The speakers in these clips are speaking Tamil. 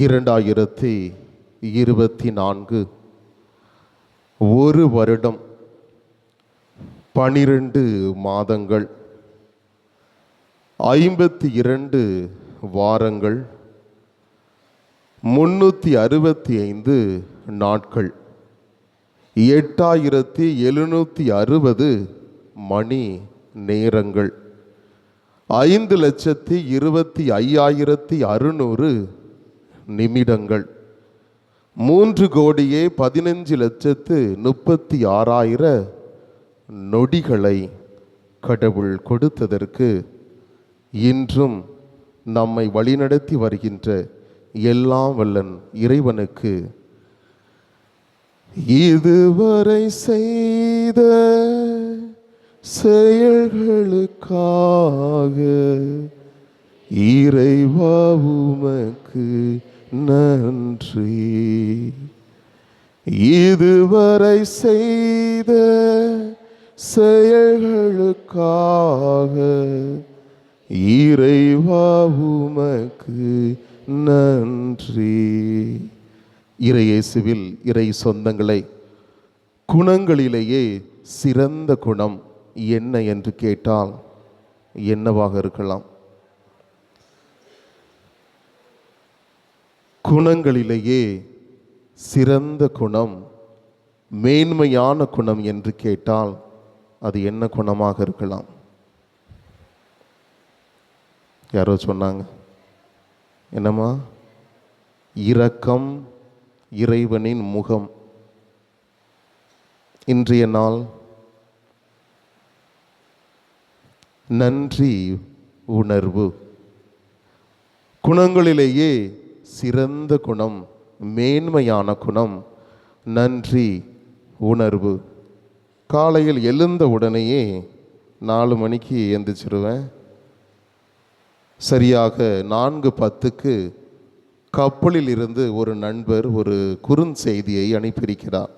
இரண்டாயிரத்தி இருபத்தி நான்கு ஒரு வருடம் பனிரெண்டு மாதங்கள் ஐம்பத்தி இரண்டு வாரங்கள் முன்னூற்றி அறுபத்தி ஐந்து நாட்கள் எட்டாயிரத்தி எழுநூற்றி அறுபது மணி நேரங்கள் ஐந்து லட்சத்தி இருபத்தி ஐயாயிரத்தி அறுநூறு நிமிடங்கள். மூன்று கோடியே பதினஞ்சு லட்சத்து முப்பத்தி ஆறாயிர நொடிகளை கடவுள் கொடுத்ததற்கு இன்றும் நம்மை வழிநடத்தி வருகின்ற எல்லாம் வல்லன் இறைவனுக்கு இதுவரை செய்த செயல்களுக்காக இறைவா உமக்கு நன்றி. இதுவரை செய்த செயல்களுக்காக இறைவா உமக்கு நன்றி. இறையேசுவில் இறை சொந்தங்களை குணங்களிலேயே சிறந்த குணம் என்ன என்று கேட்டால் என்னவாக இருக்கலாம்? குணங்களிலேயே சிறந்த குணம் மேன்மையான குணம் என்று கேட்டால் அது என்ன குணமாக இருக்கலாம்? யாரோ சொன்னாங்க. என்னம்மா? இரக்கம் இறைவனின் முகம். இன்றைய நாள் நன்றி உணர்வு. குணங்களிலேயே சிறந்த குணம் மேன்மையான குணம் நன்றி உணர்வு. காலையில் எழுந்த உடனேயே நாலு மணிக்கு எந்திரிச்சிருவேன். சரியாக நான்கு பத்துக்கு கப்பலில் இருந்து ஒரு நண்பர் ஒரு குறுஞ்செய்தியை அனுப்பியிருக்கிறார்.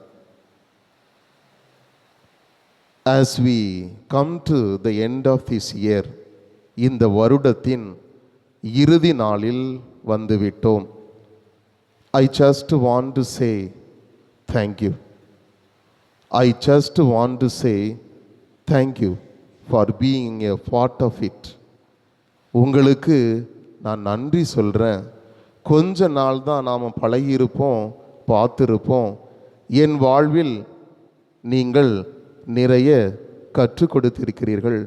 As we come to the end of this year இந்த வருடத்தின் இறுதி நாளில் வந்துவிட்டோம். I just want to say thank you I just want to say thank you for being a part of it உங்களுக்கு நான் நன்றி சொல்கிறேன் கொஞ்ச நாள் தான் நாம் பழகியிருப்போம் பார்த்துருப்போம். என் வாழ்வில் நீங்கள் நிறைய கற்றுக் கொடுத்திருக்கிறீர்கள்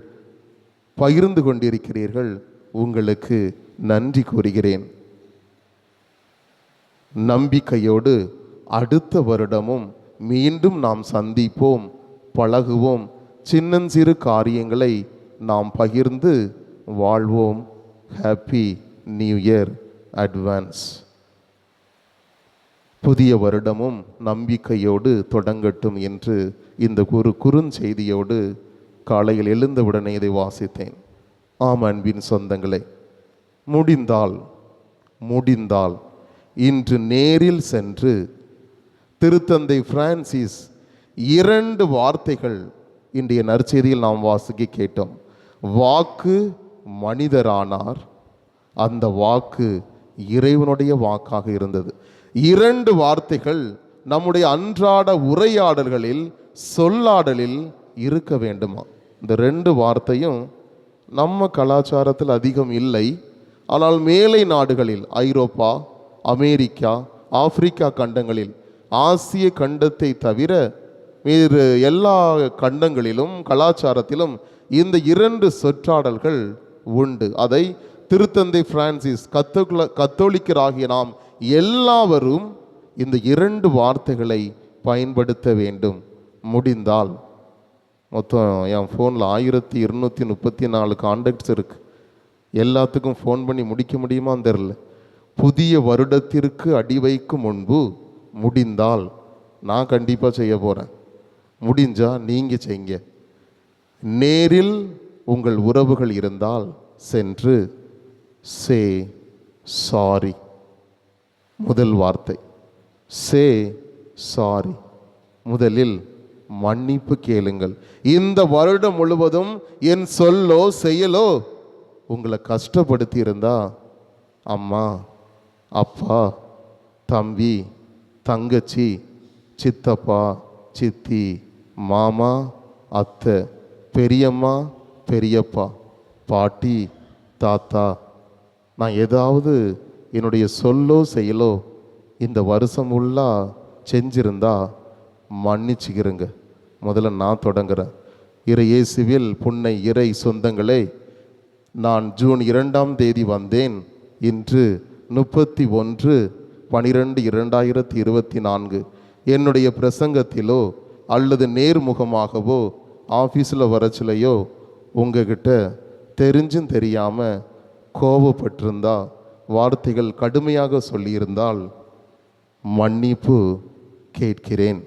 பகிர்ந்து கொண்டிருக்கிறீர்கள். உங்களுக்கு நன்றி கூறுகிறேன். நம்பிக்கையோடு அடுத்த வருடமும் மீண்டும் நாம் சந்திப்போம் பழகுவோம் சின்னஞ்சிறு காரியங்களை நாம் பகிர்ந்து வாழ்வோம். ஹாப்பி நியூ இயர் அட்வான்ஸ் புதிய வருடமும் நம்பிக்கையோடு தொடங்கட்டும் என்று இந்த குறு குறுஞ்செய்தியோடு காலையில் எழுந்தவுடனே இதை வாசித்தேன். ஆம் அன்பின் சொந்தங்களே முடிந்தால் முடிந்தால் இன்று நேரில் சென்று திருத்தந்தை பிரான்சிஸ் இரண்டு வார்த்தைகள் இன்றைய நற்செய்தியில் நாம் வாசிக்க கேட்டோம். வாக்கு மனிதரானார். அந்த வாக்கு இறைவனுடைய வாக்காக இருந்தது. இரண்டு வார்த்தைகள் நம்முடைய அன்றாட உரையாடல்களில் சொல்லாடலில் இருக்க வேண்டுமா? இந்த ரெண்டு வார்த்தையும் நம்ம கலாச்சாரத்தில் அதிகம் இல்லை. ஆனால் மேலை நாடுகளில் ஐரோப்பா அமெரிக்கா ஆப்பிரிக்கா கண்டங்களில் ஆசிய கண்டத்தை தவிர வேறு எல்லா கண்டங்களிலும் கலாச்சாரத்திலும் இந்த இரண்டு சொற்றாடல்கள் உண்டு. அதை திருத்தந்தை பிரான்சிஸ் கத்தோல கத்தோலிக்கராகிய நாம் எல்லாவரும் இந்த இரண்டு வார்த்தைகளை பயன்படுத்த வேண்டும். முடிந்தால். மொத்தம் என் ஃபோனில் ஆயிரத்தி இருநூற்றி முப்பத்தி நாலு காண்டாக்ட்ஸ் இருக்குது எல்லாத்துக்கும் ஃபோன் பண்ணி முடிக்க முடியுமான்னு தெரில புதிய வருடத்திற்கு அடி வைக்கும் முன்பு முடிந்தால் நான் கண்டிப்பாக செய்ய போகிறேன் முடிஞ்சா நீங்கள் செய்யுங்க நேரில் உங்கள் உறவுகள் இருந்தால் சென்று சே சாரி. முதல் வார்த்தை. Say sorry. முதலில் மன்னிப்பு கேளுங்கள். இந்த வருடம் முழுவதும் என் சொல்லோ செயலோ உங்களை கஷ்டப்படுத்தி இருந்தா அம்மா அப்பா தம்பி தங்கச்சி சித்தப்பா சித்தி மாமா அத்தை பெரியம்மா பெரியப்பா பாட்டி தாத்தா நான் ஏதாவது என்னுடைய சொல்லோ செயலோ இந்த வருஷம் உள்ளா செஞ்சிருந்தா மன்னிச்சுக்கிறேங்க முதல்ல நான் தொடங்குறேன். இறை இயேசுவில் புன்னை இறை சொந்தங்களே நான் ஜூன் இரண்டாம் தேதி வந்தேன். இன்று முப்பத்தி ஒன்று பனிரெண்டு இரண்டாயிரத்தி இருபத்தி நான்கு. என்னுடைய பிரசங்கத்திலோ அல்லது நேர்முகமாகவோ ஆஃபீஸில் வரச்சிலையோ உங்ககிட்ட தெரிஞ்சும் தெரியாமல் கோபப்பட்டிருந்தா வார்த்தைகள் கடுமையாக சொல்லியிருந்தால் மன்னிப்பு கேட்கிறேன்.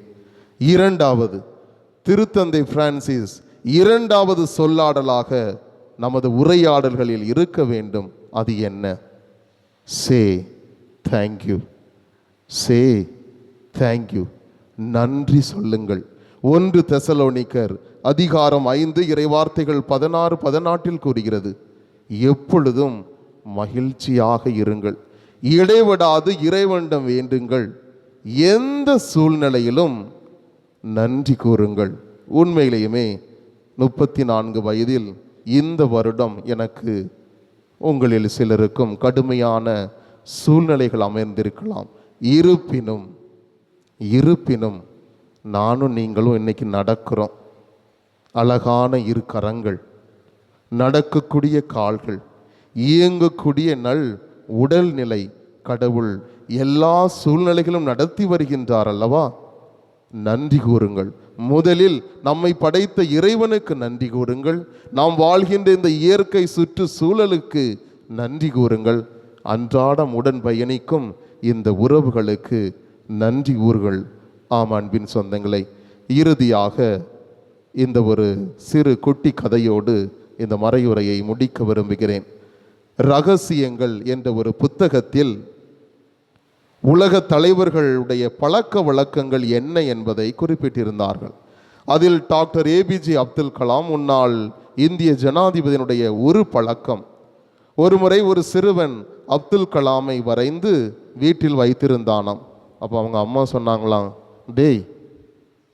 இரண்டாவது திருத்தந்தை பிரான்சிஸ் இரண்டாவது சொல்லாடலாக நமது உரையாடல்களில் இருக்க வேண்டும். அது என்ன? சே தேங்க்யூ சே தேங்க்யூ நன்றி சொல்லுங்கள். ஒன்று தெசலோனிக்கர் அதிகாரம் ஐந்து இறைவார்த்தைகள் பதினாறு பதினாட்டில் கூறுகிறது. எப்பொழுதும் மகிழ்ச்சியாக இருங்கள். இடைவிடாது இறைவனிடம் வேண்டுங்கள். எந்த சூழ்நிலையிலும் நன்றி கூறுங்கள். உண்மையிலேயுமே முப்பத்தி நான்கு வயதில் இந்த வருடம் எனக்கு உங்களில் சிலருக்கும் கடுமையான சூழ்நிலைகள் அமைந்திருக்கலாம். இருப்பினும் இருப்பினும் நானும் நீங்களும் இன்னைக்கு நடக்கிறோம். அழகான இரு கரங்கள் நடக்கக்கூடிய கால்கள் இயங்கக்கூடிய நல் உடல்நிலை கடவுள் எல்லா சூழ்நிலைகளும் நடத்தி வருகின்றார் அல்லவா? நன்றி கூறுங்கள். முதலில் நம்மை படைத்த இறைவனுக்கு நன்றி கூறுங்கள். நாம் வாழ்கின்ற இந்த இயற்கை சுற்று சூழலுக்கு நன்றி கூறுங்கள். அன்றாடம் உடன் பயணிக்கும் இந்த உறவுகளுக்கு நன்றி கூறுகள் ஆம் அன்பின் சொந்தங்களை இறுதியாக இந்த ஒரு சிறு குட்டி கதையோடு இந்த மறையுரையை முடிக்க விரும்புகிறேன். ரகசியங்கள் என்ற ஒரு புத்தகத்தில் உலக தலைவர்களுடைய பழக்க வழக்கங்கள் என்ன என்பதை குறிப்பிட்டிருந்தார்கள். அதில் டாக்டர் ஏபிஜே அப்துல் கலாம் முன்னாள் இந்திய ஜனாதிபதியினுடைய ஒரு பழக்கம். ஒருமுறை ஒரு சிறுவன் அப்துல் கலாமை வரைந்து வீட்டில் வைத்திருந்தானாம். அப்போ அவங்க அம்மா சொன்னாங்களாம் டேய்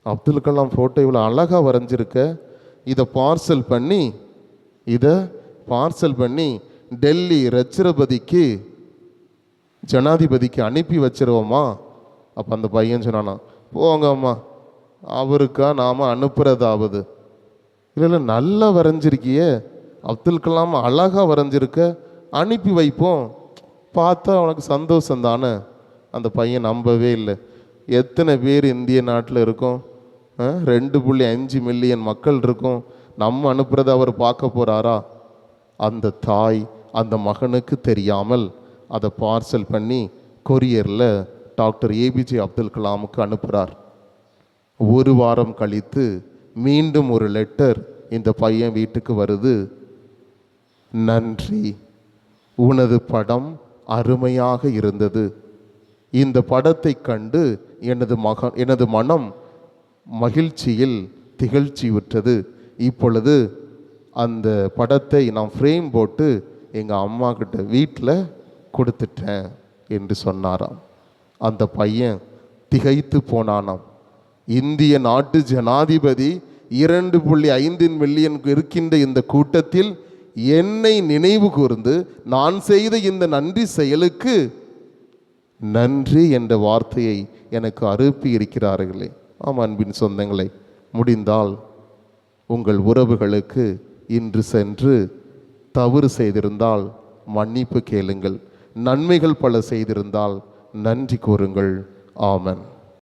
அப்துல் கலாம் ஃபோட்டோ இவ்வளோ அழகாக வரைஞ்சிருக்க. இதை பார்சல் பண்ணி இதை பார்சல் பண்ணி டெல்லி ரச்சிரபதிக்கு ஜனாதிபதிக்கு அனுப்பி வச்சிருவோமா? அப்போ அந்த பையன் சொன்னானா போங்க அம்மா அவருக்கா நாம் அனுப்புகிறதாவது இல்லை இல்லை நல்லா வரைஞ்சிருக்கியே. அப்துல் கலாம் அழகாக வரைஞ்சிருக்க. அனுப்பி வைப்போம். பார்த்தா அவனுக்கு சந்தோஷம் தானே அந்த பையன் நம்பவே இல்லை. எத்தனை பேர் இந்திய நாட்டில் இருக்கோம்? ஆ? ரெண்டு புள்ளி அஞ்சு மில்லியன் மக்கள் இருக்கும். நம்ம அனுப்புகிறத அவர் பார்க்க போகிறாரா அந்த தாய் அந்த மகனுக்கு தெரியாமல் அதை பார்சல் பண்ணி கொரியரில் டாக்டர் ஏபிஜே அப்துல் கலாமுக்கு அனுப்புகிறார் ஒரு வாரம் கழித்து மீண்டும் ஒரு லெட்டர் இந்த பையன் வீட்டுக்கு வருது. நன்றி. உனது படம் அருமையாக இருந்தது. இந்த படத்தை கண்டு எனது மக எனது மனம் மகிழ்ச்சியில் திகழ்ச்சியுற்றது இப்பொழுது அந்த படத்தை நான் ஃப்ரேம் போட்டு எங்கள் அம்மா கிட்ட வீட்டில் கொடுத்துட்டேன் என்று சொன்னாராம். அந்த பையன் திகைத்து போனானாம். இந்திய நாட்டு ஜனாதிபதி இரண்டு புள்ளி ஐந்து மில்லியன் இருக்கின்ற இந்த கூட்டத்தில் என்னை நினைவு கூர்ந்து நான் செய்த இந்த நன்றி செயலுக்கு நன்றி என்ற வார்த்தையை எனக்கு அறுப்பி இருக்கிறார்களே. ஆம் அன்பின் சொந்தங்களை முடிந்தால் உங்கள் உறவுகளுக்கு இன்று சென்று தவறு செய்திருந்தால் மன்னிப்பு கேளுங்கள். நன்மைகள் பல செய்திருந்தால் நன்றி கூறுங்கள். ஆமன்.